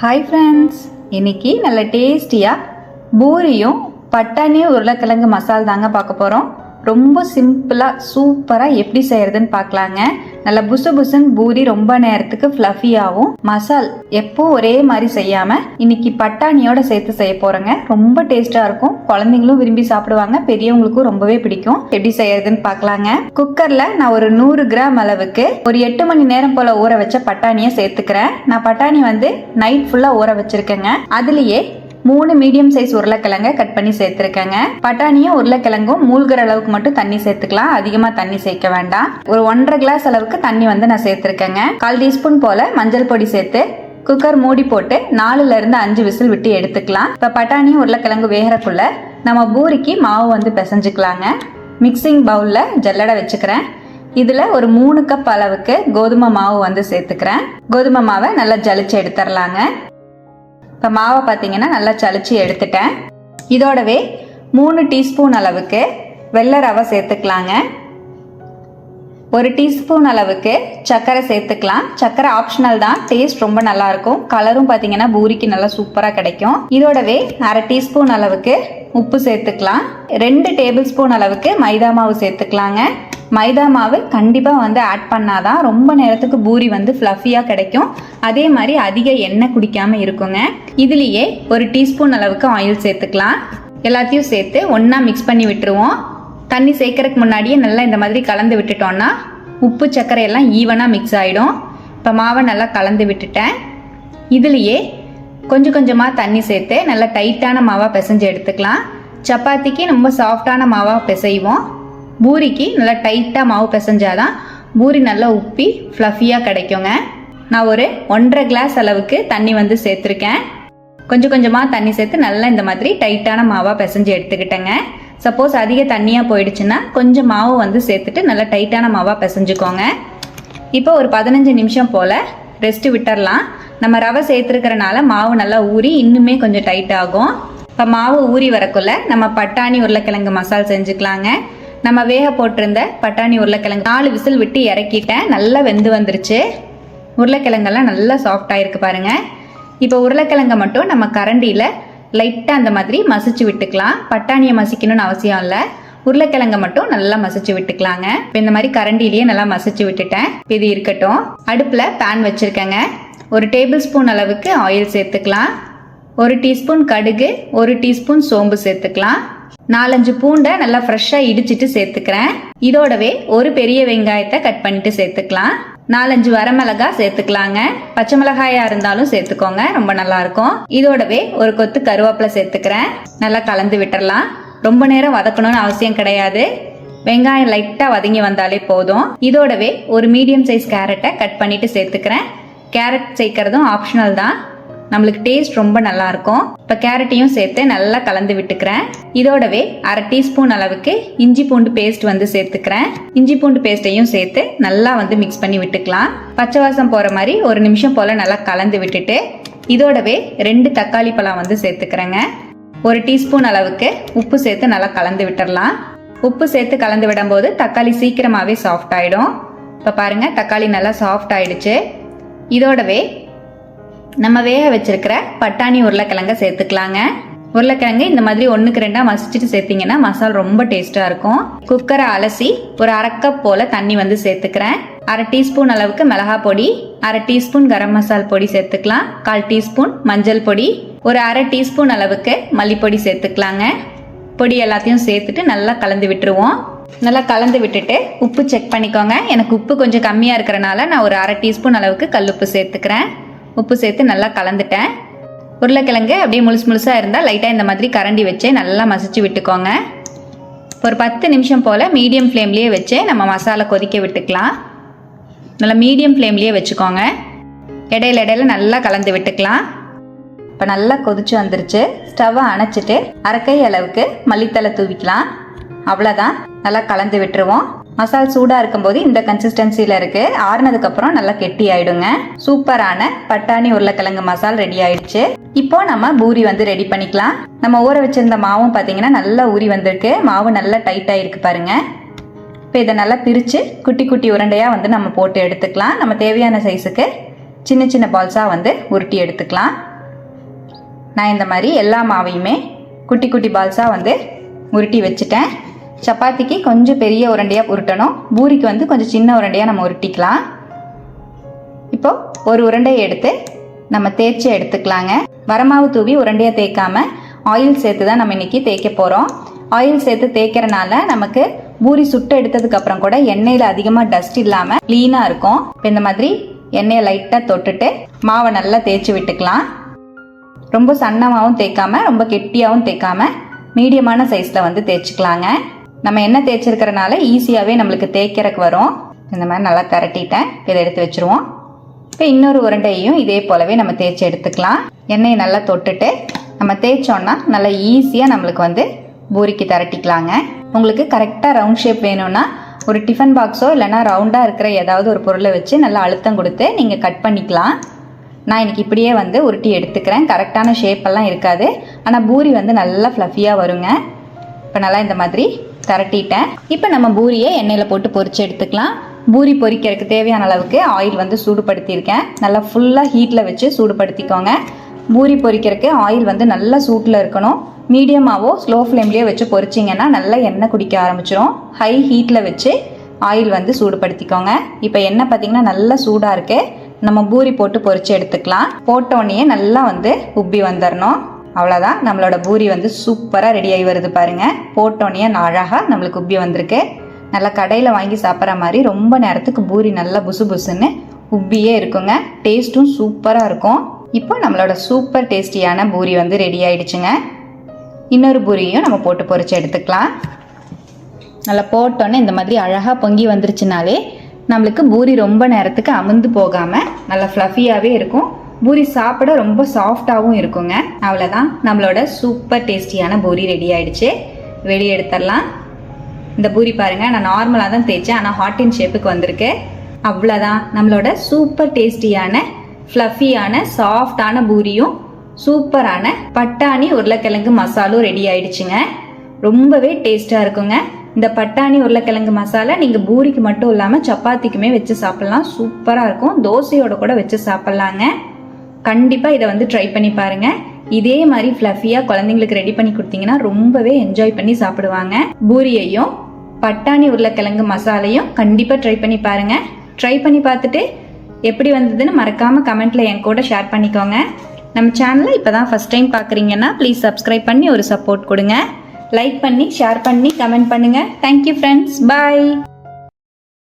Hi friends இன்னைக்கு நல்ல டேஸ்டியாக பூரியும் பட்டாணி உருளைக்கிழங்கு மசால் தாங்க பார்க்க போகிறோம் ரொம்ப சிம்பிளாக சூப்பராக எப்படி செய்கிறதுன்னு பார்க்கலாங்க நல்லா புசு புசுன்னு பூரி ரொம்ப நேரத்துக்கு ஃப்ளஃபியாகவும் மசால் எப்போ ஒரே மாதிரி செய்யாமல் இன்னைக்கு பட்டாணியோட சேர்த்து செய்ய போகிறேங்க ரொம்ப டேஸ்ட்டாக இருக்கும். குழந்தைங்களும் விரும்பி சாப்பிடுவாங்க. பெரியவங்களுக்கும் ரொம்பவே பிடிக்கும். எப்படி செய்யறதுன்னு பார்க்கலாங்க குக்கரில் நான் ஒரு நூறு கிராம் அளவுக்கு ஒரு எட்டு மணி நேரம் போல் ஊற வச்ச பட்டாணியை சேர்த்துக்கிறேன். நான் பட்டாணி வந்து நைட் ஃபுல்லாக ஊற வச்சிருக்கேங்க. அதுலேயே மூணு மீடியம் சைஸ் உருளைக்கிழங்க கட் பண்ணி சேர்த்துருக்கேங்க. பட்டாணியும் உருளைக்கிழங்கும் மூழ்கிற அளவுக்கு மட்டும் தண்ணி சேர்த்துக்கலாம். அதிகமாக தண்ணி சேர்க்க வேண்டாம். ஒரு ஒன்றரை கிளாஸ் அளவுக்கு தண்ணி வந்து நான் சேர்த்துருக்கேங்க. கால் டீஸ்பூன் போல மஞ்சள் பொடி சேர்த்து குக்கர் மூடி போட்டு நாலுல இருந்து அஞ்சு விசில் விட்டு எடுத்துக்கலாம். இப்போ பட்டாணியும் உருளைக்கிழங்கு வேகிறக்குள்ள நம்ம பூரிக்கு மாவு வந்து பிசைஞ்சுக்கலாங்க. மிக்சிங் பவுலில் ஜல்லடை வச்சுக்கிறேன். இதில் ஒரு மூணு கப் அளவுக்கு கோதுமை மாவு வந்து சேர்த்துக்கிறேன். கோதுமை மாவை நல்லா ஜலிச்சு எடுத்துடலாங்க இப்போ மாவை பார்த்தீங்கன்னா நல்லா சளிச்சு எடுத்துட்டேன். இதோடவே மூணு டீஸ்பூன் அளவுக்கு வெள்ளை ரவை சேர்த்துக்கலாங்க. ஒரு டீஸ்பூன் அளவுக்கு சர்க்கரை சேர்த்துக்கலாம். சர்க்கரை ஆப்ஷனல் தான். டேஸ்ட் ரொம்ப நல்லா இருக்கும். கலரும் பார்த்தீங்கன்னா பூரிக்கு நல்லா சூப்பராக கிடைக்கும். இதோடவே அரை டீஸ்பூன் அளவுக்கு உப்பு சேர்த்துக்கலாம். ரெண்டு டேபிள் ஸ்பூன் அளவுக்கு மைதா மாவு சேர்த்துக்கலாங்க. மைதா மாவு கண்டிப்பாக வந்து ஆட் பண்ணாதான் ரொம்ப நேரத்துக்கு பூரி வந்து ஃப்ளஃபியாக கிடைக்கும். அதே மாதிரி அதிக எண்ணெய் குடிக்காமல் இருக்குங்க. இதுலேயே ஒரு டீஸ்பூன் அளவுக்கு ஆயில் சேர்த்துக்கலாம். எல்லாத்தையும் சேர்த்து ஒன்றா மிக்ஸ் பண்ணி விட்டுருவோம். தண்ணி சேர்க்கறதுக்கு முன்னாடியே நல்லா இந்த மாதிரி கலந்து விட்டுட்டோம்னா உப்பு சர்க்கரை எல்லாம் ஈவனாக மிக்ஸ் ஆகிடும் இப்போ மாவை நல்லா கலந்து விட்டுட்டேன். இதுலேயே கொஞ்சம் கொஞ்சமாக தண்ணி சேர்த்து நல்லா டைட்டான மாவாக பிசைஞ்சு எடுத்துக்கலாம். சப்பாத்திக்கு ரொம்ப சாஃப்டான மாவாக பிசைவோம். பூரிக்கு நல்லா டைட்டாக மாவு பிசைஞ்சாதான் பூரி நல்லா உப்பி ஃப்ளஃபியாக கிடைக்குங்க. நான் ஒரு ஒன்றரை கிளாஸ் அளவுக்கு தண்ணி வந்து சேர்த்துருக்கேன். கொஞ்சம் கொஞ்சமாக தண்ணி சேர்த்து நல்லா இந்த மாதிரி டைட்டான மாவாக பிசைஞ்சு எடுத்துக்கிட்டேங்க. சப்போஸ் அதிக தண்ணியாக போயிடுச்சுன்னா கொஞ்சம் மாவு வந்து சேர்த்துட்டு நல்லா டைட்டான மாவாக பிசைஞ்சுக்கோங்க. இப்போ ஒரு பதினஞ்சு நிமிஷம் போல் ரெஸ்ட்டு விட்டுறலாம். நம்ம ரவை சேர்த்துருக்கறனால மாவு நல்லா ஊறி இன்னுமே கொஞ்சம் டைட் ஆகும். இப்போ மாவு ஊறி வரக்குள்ள நம்ம பட்டாணி உருளைக்கிழங்கு மசால் செஞ்சுக்கலாங்க. நம்ம வேக போட்டிருந்த பட்டாணி உருளைக்கிழங்கு நாலு விசில் விட்டு இறக்கிட்டேன் நல்லா வெந்து வந்துருச்சு. உருளைக்கிழங்கெல்லாம் நல்லா சாஃப்டாக இருக்குது பாருங்க. இப்போ உருளைக்கிழங்கை மட்டும் நம்ம கரண்டியில் லைட்டாக அந்த மாதிரி மசிச்சு விட்டுக்கலாம். பட்டாணியை மசிக்கணும்னு அவசியம் இல்லை. உருளைக்கிழங்க மட்டும் நல்லா மசிச்சு விட்டுக்கலாங்க. இப்போ இந்த மாதிரி கரண்டிலேயே நல்லா மசிச்சு விட்டுட்டேன். இது இருக்கட்டும். அடுப்பில் பேன் வச்சுருக்கேங்க. ஒரு டேபிள் ஸ்பூன் அளவுக்கு ஆயில் சேர்த்துக்கலாம். ஒரு டீஸ்பூன் கடுகு ஒரு டீஸ்பூன் சோம்பு சேர்த்துக்கலாம். நாலஞ்சு பூண்டை நல்லா ஃப்ரெஷ்ஷாக இடிச்சிட்டு சேர்த்துக்கிறேன். இதோடவே ஒரு பெரிய வெங்காயத்தை கட் பண்ணிட்டு சேர்த்துக்கலாம். நாலஞ்சு வரமிளகா சேர்த்துக்கலாங்க. பச்சை மிளகாயா இருந்தாலும் சேர்த்துக்கோங்க ரொம்ப நல்லா இருக்கும். இதோடவே ஒரு கொத்து கருவேப்பிலை சேர்த்துக்கிறேன். நல்லா கலந்து விட்டுறலாம். ரொம்ப நேரம் வதக்கணும்னு அவசியம் கிடையாது. வெங்காயம் லைட்டாக வதங்கி வந்தாலே போதும். இதோடவே ஒரு மீடியம் சைஸ் கேரட்டை கட் பண்ணிட்டு சேர்த்துக்கிறேன். கேரட் சேர்க்கறதும் ஆப்ஷனல் தான். நம்மளுக்கு டேஸ்ட் ரொம்ப நல்லா இருக்கும் இப்போ கேரட்டையும் சேர்த்து நல்லா கலந்து விட்டுக்கிறேன். இதோடவே அரை டீஸ்பூன் அளவுக்கு இஞ்சி பூண்டு பேஸ்ட் வந்து சேர்த்துக்கிறேன். இஞ்சி பூண்டு பேஸ்ட்டையும் சேர்த்து நல்லா வந்து மிக்ஸ் பண்ணி விட்டுக்கலாம். பச்சை வாசம் போகிற மாதிரி ஒரு நிமிஷம் போல் நல்லா கலந்து விட்டுட்டு இதோடவே ரெண்டு தக்காளி பழம் வந்து சேர்த்துக்கிறேங்க. ஒரு டீஸ்பூன் அளவுக்கு உப்பு சேர்த்து நல்லா கலந்து விட்டுறலாம். உப்பு சேர்த்து கலந்து விடும்போது தக்காளி சீக்கிரமாகவே சாஃப்ட் ஆகிடும் இப்போ பாருங்கள் தக்காளி நல்லா சாஃப்ட் ஆயிடுச்சு. இதோடவே நம்ம வேக வச்சிருக்கிற பட்டாணி உருளைக்கிழங்க சேர்த்துக்கலாங்க. உருளைக்கிழங்கு இந்த மாதிரி ஒன்றுக்கு ரெண்டாக மசிச்சுட்டு சேர்த்தீங்கன்னா மசால் ரொம்ப டேஸ்ட்டாக இருக்கும். குக்கரை அலசி ஒரு அரை கப் போல் தண்ணி வந்து சேர்த்துக்கிறேன். அரை டீஸ்பூன் அளவுக்கு மிளகா பொடி அரை டீஸ்பூன் கரம் மசால் பொடி சேர்த்துக்கலாம். கால் டீஸ்பூன் மஞ்சள் பொடி ஒரு அரை டீஸ்பூன் அளவுக்கு மல்லிப்பொடி சேர்த்துக்கலாங்க. பொடி எல்லாத்தையும் சேர்த்துட்டு நல்லா கலந்து விட்டுருவோம். நல்லா கலந்து விட்டுட்டு உப்பு செக் பண்ணிக்கோங்க. எனக்கு உப்பு கொஞ்சம் கம்மியாக இருக்கிறனால நான் ஒரு அரை டீஸ்பூன் அளவுக்கு கல்லுப்பு சேர்த்துக்கிறேன். உப்பு சேர்த்து நல்லா கலந்துட்டேன். உருளைக்கிழங்கு அப்படியே முழுசு முழுசாக இருந்தால் லைட்டாக இந்த மாதிரி கரண்டி வச்சு நல்லா மசிச்சு விட்டுக்கோங்க. ஒரு பத்து நிமிஷம் போல் மீடியம் ஃப்ளேம்லேயே வச்சு நம்ம மசாலா கொதிக்க விட்டுக்கலாம். நல்லா மீடியம் ஃப்ளேம்லேயே வச்சுக்கோங்க. இடையில இடையில நல்லா கலந்து விட்டுக்கலாம். இப்போ நல்லா கொதிச்சு வந்துருச்சு. ஸ்டவ்வை அணைச்சிட்டு அரைக்கை அளவுக்கு மல்லித்தலை தூவிக்கலாம். அவ்வளோதான் நல்லா கலந்து விட்டுருவோம். மசால் சூடாக இருக்கும்போது இந்த கன்சிஸ்டன்சியில் இருக்கு. ஆறுனதுக்கப்புறம் நல்லா கெட்டி ஆயிடுங்க. சூப்பரான பட்டாணி உருளைக்கிழங்கு மசால் ரெடி ஆயிடுச்சு. இப்போ நம்ம பூரி வந்து ரெடி பண்ணிக்கலாம். நம்ம ஊற வச்சிருந்த மாவும் பார்த்தீங்கன்னா நல்லா ஊறி வந்திருக்கு. மாவு நல்லா டைட் ஆயிருக்கு பாருங்க. இப்போ இதை நல்லா பிரித்து குட்டி குட்டி உருண்டையாக வந்து நம்ம போட்டு எடுத்துக்கலாம். நம்ம தேவையான சைஸுக்கு சின்ன சின்ன பால்ஸாக வந்து உருட்டி எடுத்துக்கலாம். நான் இந்த மாதிரி எல்லா மாவையுமே குட்டி குட்டி பால்ஸாக வந்து உருட்டி வச்சுட்டேன். சப்பாத்திக்கு கொஞ்சம் பெரிய உருண்டையாக உருட்டணும். பூரிக்கு வந்து கொஞ்சம் சின்ன உருண்டையாக நம்ம உருட்டிக்கலாம். இப்போது ஒரு உருண்டையை எடுத்து நம்ம தேய்ச்சி எடுத்துக்கலாங்க. வரமாவு தூவி உருண்டையாக தேய்க்காம ஆயில் சேர்த்து தான் நம்ம இன்றைக்கி தேய்க்க போகிறோம் ஆயில் சேர்த்து தேய்க்கிறனால நமக்கு பூரி சுட்டு எடுத்ததுக்கப்புறம் கூட எண்ணெயில் அதிகமாக டஸ்ட் இல்லாமல் க்ளீனாக இருக்கும். இப்போ இந்த மாதிரி எண்ணெயை லைட்டாக தொட்டுட்டு மாவை நல்லா தேய்ச்சி விட்டுக்கலாம். ரொம்ப சன்னமாகவும் தேய்க்காம ரொம்ப கெட்டியாகவும் தேய்க்காம மீடியமான சைஸில் வந்து தேய்ச்சிக்கலாங்க. நம்ம எண்ணெய் தேய்ச்சிருக்கிறனால ஈஸியாகவே நம்மளுக்கு தேய்க்கிறக்கு வரும். இந்த மாதிரி நல்லா கரட்டிட்டேன். இதை எடுத்து வச்சுருவோம். இப்போ இன்னொரு உருண்டையும் இதே போலவே நம்ம தேய்ச்சி எடுத்துக்கலாம். எண்ணெயை நல்லா தொட்டுட்டு நம்ம தேய்ச்சோன்னா நல்லா ஈஸியாக நம்மளுக்கு வந்து பூரிக்கு திரட்டிக்கலாங்க. உங்களுக்கு கரெக்டாக ரவுண்ட் ஷேப் வேணும்னா ஒரு டிஃபன் பாக்ஸோ இல்லைனா ரவுண்டாக இருக்கிற ஏதாவது ஒரு பொருளை வச்சு நல்லா அழுத்தம் கொடுத்து நீங்கள் கட் பண்ணிக்கலாம். நான் இன்றைக்கி இப்படியே வந்து உருட்டி எடுத்துக்கிறேன். கரெக்டான ஷேப்பெல்லாம் இருக்காது. ஆனால் பூரி வந்து நல்லா ஃப்ளஃபியாக வருங்க. இப்போ நல்லா இந்த மாதிரி திரட்டிட்டேன். இப்போ நம்ம பூரியை எண்ணெயில் போட்டு பொறிச்சு எடுத்துக்கலாம். பூரி பொரிக்கிறதுக்கு தேவையான அளவுக்கு ஆயில் வந்து சூடுபடுத்தியிருக்கேன். நல்லா ஃபுல்லாக ஹீட்டில் வச்சு சூடுபடுத்திக்கோங்க. பூரி பொரிக்கிறதுக்கு ஆயில் வந்து நல்லா சூட்டில் இருக்கணும். மீடியமாகவோ ஸ்லோ ஃப்ளேம்லேயோ வச்சு பொரிச்சிங்கன்னா நல்லா எண்ணெய் குடிக்க ஆரம்பிச்சிரும். ஹை ஹீட்டில் வச்சு ஆயில் வந்து சூடுபடுத்திக்கோங்க. இப்போ எண்ணெய் பார்த்தீங்கன்னா நல்லா சூடாக இருக்குது நம்ம பூரி போட்டு பொரித்து எடுத்துக்கலாம். போட்டோடனே நல்லா வந்து உப்பி வந்துடணும் அவ்வளோதான் நம்மளோட பூரி வந்து சூப்பராக ரெடி ஆகி வருது பாருங்கள் போட்டோன்னே அழகாக நம்மளுக்கு உப்பி வந்திருக்கு. நல்லா கடையில் வாங்கி சாப்பிட்ற மாதிரி ரொம்ப நேரத்துக்கு பூரி நல்லா புசு புசுன்னு உப்பியே இருக்குங்க. டேஸ்ட்டும் சூப்பராக இருக்கும். இப்போ நம்மளோட சூப்பர் டேஸ்டியான பூரி வந்து ரெடி ஆயிடுச்சுங்க. இன்னொரு பூரியும் நம்ம போட்டு பொறிச்சு எடுத்துக்கலாம். நல்லா போட்டோன்னே இந்த மாதிரி அழகாக பொங்கி வந்துருச்சுனாலே நம்மளுக்கு பூரி ரொம்ப நேரத்துக்கு அமுந்து போகாமல் நல்லா ஃப்ளஃபியாகவே இருக்கும். பூரி சாப்பிட ரொம்ப சாஃப்டாகவும் இருக்குங்க. அவ்வளோதான் நம்மளோட சூப்பர் டேஸ்டியான பூரி ரெடி ஆயிடுச்சு. வெளியே எடுத்துடலாம். இந்த பூரி பாருங்கள் நான் நார்மலாக தான் தேய்ச்சேன். ஆனால் ஹாட் இன் ஷேப்புக்கு வந்திருக்கு. அவ்வளோதான் நம்மளோட சூப்பர் டேஸ்டியான ஃப்ளஃபியான சாஃப்டான பூரியும் சூப்பரான பட்டாணி உருளைக்கிழங்கு மசாலும் ரெடி ஆயிடுச்சுங்க. ரொம்பவே டேஸ்ட்டாக இருக்குங்க. இந்த பட்டாணி உருளைக்கிழங்கு மசாலா நீங்கள் பூரிக்கு மட்டும் இல்லாமல் சப்பாத்திக்குமே வச்சு சாப்பிட்லாம். சூப்பராக இருக்கும். தோசையோட கூட வச்சு சாப்பிட்லாங்க. கண்டிப்பாக இதை வந்து ட்ரை பண்ணி பாருங்கள் இதே மாதிரி ஃப்ளஃபியாக குழந்தைங்களுக்கு ரெடி பண்ணி கொடுத்தீங்கன்னா ரொம்பவே என்ஜாய் பண்ணி சாப்பிடுவாங்க. பூரியையும் பட்டாணி உருளைக்கிழங்கு மசாலையும் கண்டிப்பாக ட்ரை பண்ணி பாருங்கள் ட்ரை பண்ணி பார்த்துட்டு எப்படி வந்ததுன்னு மறக்காமல் கமெண்ட்டில் என் கூட ஷேர் பண்ணிக்கோங்க. நம்ம சேனலை இப்போ தான் ஃபஸ்ட் டைம் பார்க்குறீங்கன்னா ப்ளீஸ் சப்ஸ்கிரைப் பண்ணி ஒரு சப்போர்ட் கொடுங்க. லைக் பண்ணி ஷேர் பண்ணி கமெண்ட் பண்ணுங்கள் தேங்க்யூ ஃப்ரெண்ட்ஸ் பாய்